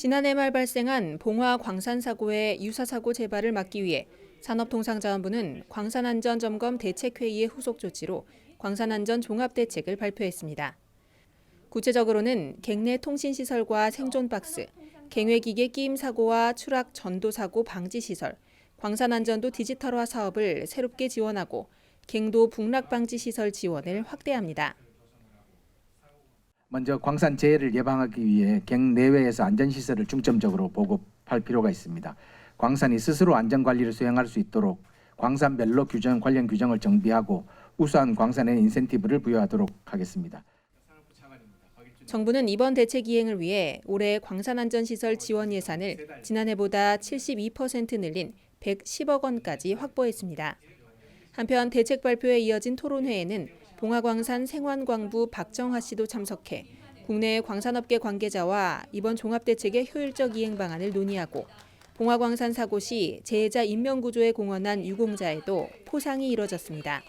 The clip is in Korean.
지난해 말 발생한 봉화 광산 사고의 유사 사고 재발을 막기 위해 산업통상자원부는 광산안전점검 대책회의의 후속 조치로 광산안전 종합대책을 발표했습니다. 구체적으로는 갱내 통신시설과 생존박스, 갱회기계 끼임 사고와 추락 전도 사고 방지 시설, 광산안전도 디지털화 사업을 새롭게 지원하고 갱도 북락 방지 시설 지원을 확대합니다. 먼저 광산 재해를 예방하기 위해 갱 내외에서 안전시설을 중점적으로 보급할 필요가 있습니다. 광산이 스스로 안전관리를 수행할 수 있도록 광산별로 규정 관련 규정을 정비하고 우수한 광산에 인센티브를 부여하도록 하겠습니다. 정부는 이번 대책 이행을 위해 올해 광산안전시설 지원 예산을 지난해보다 72% 늘린 110억 원까지 확보했습니다. 한편 대책 발표에 이어진 토론회에는 봉화광산 생환광부 박정화 씨도 참석해 국내 광산업계 관계자와 이번 종합대책의 효율적 이행 방안을 논의하고 봉화광산 사고 시 재해자 인명구조에 공헌한 유공자에도 포상이 이뤄졌습니다.